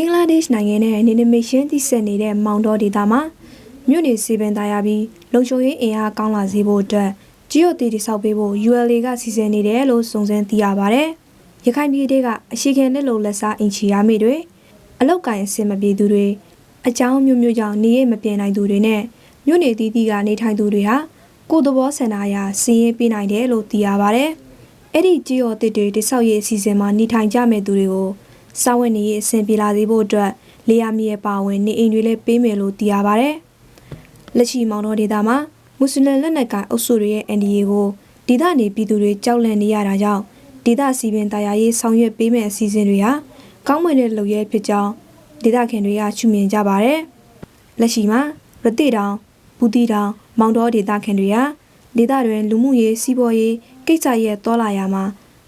င်္ဂလားဒေ့ရှ်နိုင်ငံနဲ့နေနေမရှင်းတိဆက်နေတဲ့မောင်တော်ဒေသမှာမြို့နေစီပင်သားရပြီးလုံခြုံရေးအင်အားကောင်းလာစေဖို့အတွက်ဂျီယိုတီတိဆောက်ပေးဖို့ ULA ကစီစဉ်နေတယ်လို့စုံစမ်းသိရပါဗျ။ရခိုင်ပြည်ဒေကအရှိခံလက်လုံလက်စားအင်ချီရမိတွေအလောက်ကိုင်းအစင်မပြေသူတွေအကြောင်းမျိုးမျိုးကြောင့်နေရမပြေနိုင်သူတွေနဲ့မြို့နေတီးတီးကနေထိုင်သူတွေဟာကိုယ်သဘောဆန္ဒအရစီရင်ပေးနိုင်တယ်လို့သိရပါဗျ။အဲ့ဒီကြည်ရော်တစ်တွေတိဆောက်ရေးအစီအစဉ်မှာနေထိုင်ကြမဲ့သူတွေကို စာဝတ်နေရေးအဆင်ပြေလာစေဖို့အတွက်လေယာမြေပါဝင်နေအိမ်တွေလည်းပေးမယ်လို့သိရပါဗျ။လက်ရှိမောင်တော်ဒေသမှာမွတ်စလင်လက်နက်ကိုင်အုပ်စုတွေရဲ့ NDA ကိုဒေသနေပြည်သူတွေကြောက်လန့်နေရတာကြောင့်ဒေသစီပင်တရားရေးဆောင်ရွက်ပေးမယ့်အစီအစဉ်တွေဟာကောင်းမွန်တဲ့လုပ်ရဲဖြစ်ကြောင်းဒေသခံတွေကချူမြင်ကြပါဗျ။လက်ရှိမှာရတိတောင်ဘူးတီတောင်မောင်တော်ဒေသခံတွေဟာဒေသတွင်လူမှုရေးစီးပွားရေးကိစ္စရဲ့တောလာရမှာ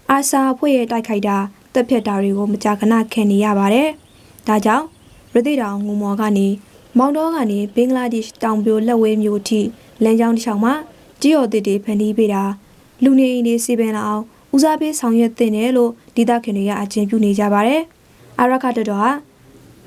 အာဆာအဖွဲ့ရဲ့တိုက်ခိုက်တာ တက်ဖြတ်တာတွေကိုမကြာခဏခံနေရပါတယ်။ဒါကြောင့်ရသေတောင်ငုံမော်ကနေမောင်တော်ကနေဘင်္ဂလားဒေ့ရှ်တောင်ပြိုလက်ဝဲမြို့အထိလမ်းကြောင်းတစ်လျှောက်မှာကြေးရော်တစ်တွေဖန်တီးပေးတာလူနေအိမ်တွေစီပင်လာအောင်ဦးစားပေးဆောင်ရွက်တင်တယ်လို့ဒေသခံတွေကအကြံပြုနေကြပါတယ်။အာရခတတော်ဟာ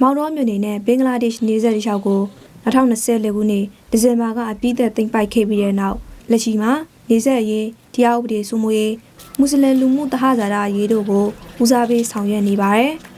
မောင်တော်မြို့နေနဲ့ဘင်္ဂလားဒေ့ရှ်နေဆက်တစ်လျှောက်ကို2024ခုနှစ်ဒီဇင်ဘာကအပြည့်သက်သိမ်းပိုက်ခဲ့ပြီးတဲ့နောက်လက်ရှိမှာနေဆက်ရေး တရားဥပဒေစိုးမိုးရေးမွတ်စလင်လူမှုတဟဇာတာရေးတို့ကိုဦးစားပေးဆောင်ရွက်နေပါတယ်။